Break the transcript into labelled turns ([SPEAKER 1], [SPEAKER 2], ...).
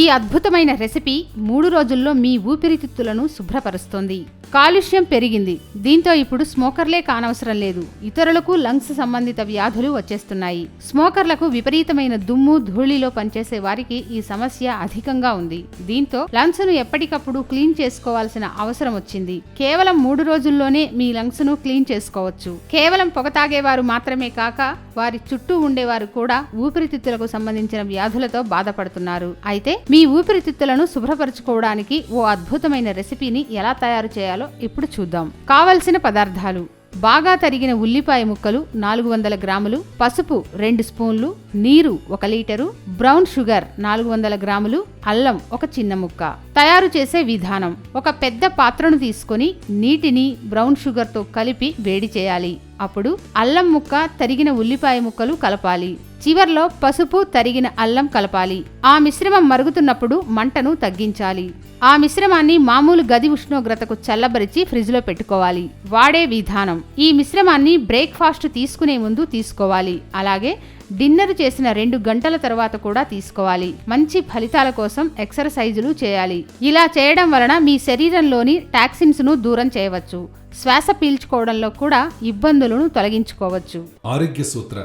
[SPEAKER 1] ఈ అద్భుతమైన రెసిపీ మూడు రోజుల్లో మీ ఊపిరితిత్తులను శుభ్రపరుస్తోంది. కాలుష్యం పెరిగింది. దీంతో ఇప్పుడు స్మోకర్లే కానవసరం లేదు. ఇతరులకు లంగ్స్ సంబంధిత వ్యాధులు వచ్చేస్తున్నాయి. స్మోకర్లకు విపరీతమైన దుమ్ము ధూళిలో పనిచేసే వారికి ఈ సమస్య అధికంగా ఉంది. దీంతో లంగ్స్ను ఎప్పటికప్పుడు క్లీన్ చేసుకోవాల్సిన అవసరం వచ్చింది. కేవలం మూడు రోజుల్లోనే మీ లంగ్స్ను క్లీన్ చేసుకోవచ్చు. కేవలం పొగ తాగేవారు మాత్రమే కాక వారి చుట్టూ ఉండేవారు కూడా ఊపిరితిత్తులకు సంబంధించిన వ్యాధులతో బాధపడుతున్నారు. అయితే మీ ఊపిరితిత్తులను శుభ్రపరచుకోవడానికి ఓ అద్భుతమైన రెసిపీని ఎలా తయారు చేయాలో ఇప్పుడు చూద్దాం. కావలసిన పదార్థాలు. బాగా తరిగిన ఉల్లిపాయ ముక్కలు నాలుగు వందల గ్రాములు పసుపు రెండు స్పూన్లు నీరు ఒక లీటరు బ్రౌన్ షుగర్ నాలుగు వందల గ్రాములు అల్లం ఒక చిన్న ముక్క. తయారు చేసే విధానం. ఒక పెద్ద పాత్రను తీసుకొని నీటిని బ్రౌన్ షుగర్తో కలిపి వేడి చేయాలి. అప్పుడు అల్లం ముక్క తరిగిన ఉల్లిపాయ ముక్కలు కలపాలి. చివర్లో పసుపు తరిగిన అల్లం కలపాలి. ఆ మిశ్రమం మరుగుతున్నప్పుడు మంటను తగ్గించాలి. ఆ మిశ్రమాన్ని మామూలు గది ఉష్ణోగ్రతకు చల్లబరిచి ఫ్రిజ్లో పెట్టుకోవాలి. వాడే విధానం. ఈ మిశ్రమాన్ని బ్రేక్ఫాస్ట్ తీసుకునే ముందు తీసుకోవాలి. అలాగే డిన్నర్ చేసిన రెండు గంటల తర్వాత కూడా తీసుకోవాలి. మంచి ఫలితాల కోసం ఎక్సర్సైజులు చేయాలి. ఇలా చేయడం వలన మీ శరీరంలోని టాక్సిన్స్ను దూరం చేయవచ్చు. శ్వాస పీల్చుకోవడంలో కూడా ఇబ్బందులను తొలగించుకోవచ్చు.
[SPEAKER 2] ఆరోగ్య సూత్ర